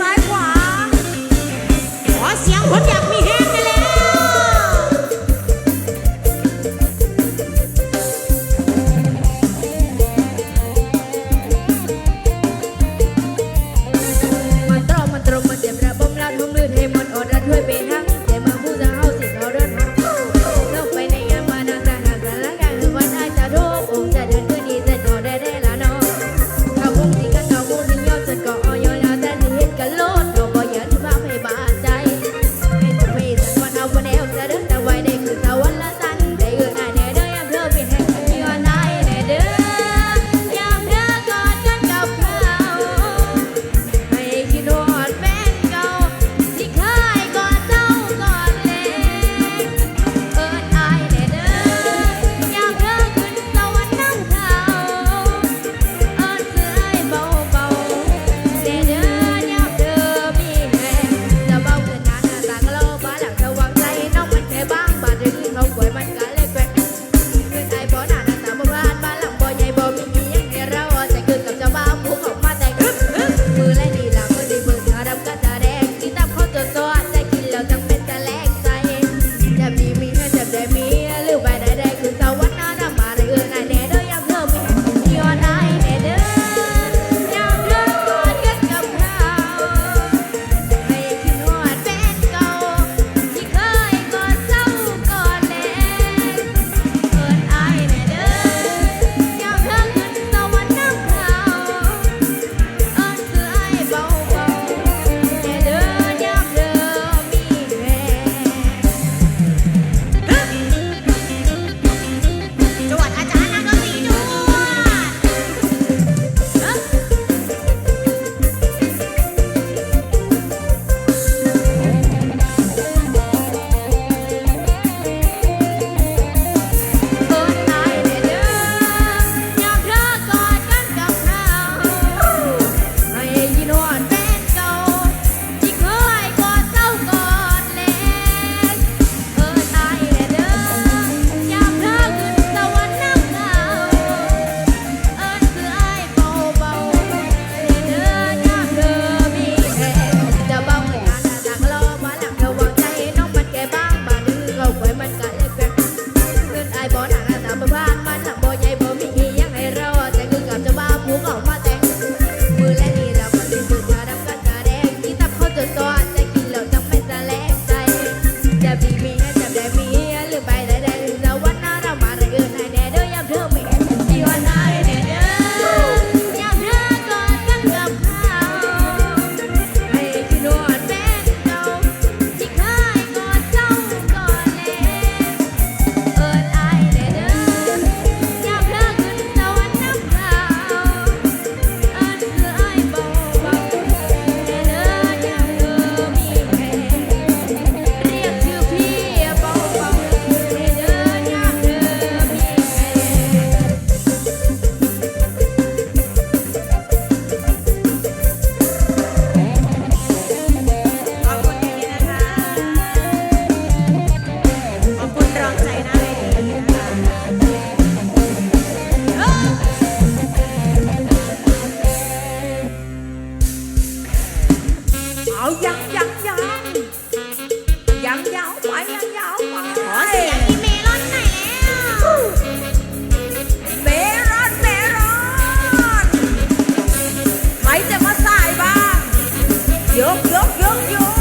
ซ้ายขวาขอเสียงคนอยากมี ยัยัยัยาไปยัยาไปขอเยงอเมลอนหนแล้วเมลอนเมลอนใคจะมาสาบ้างยกยกยกยก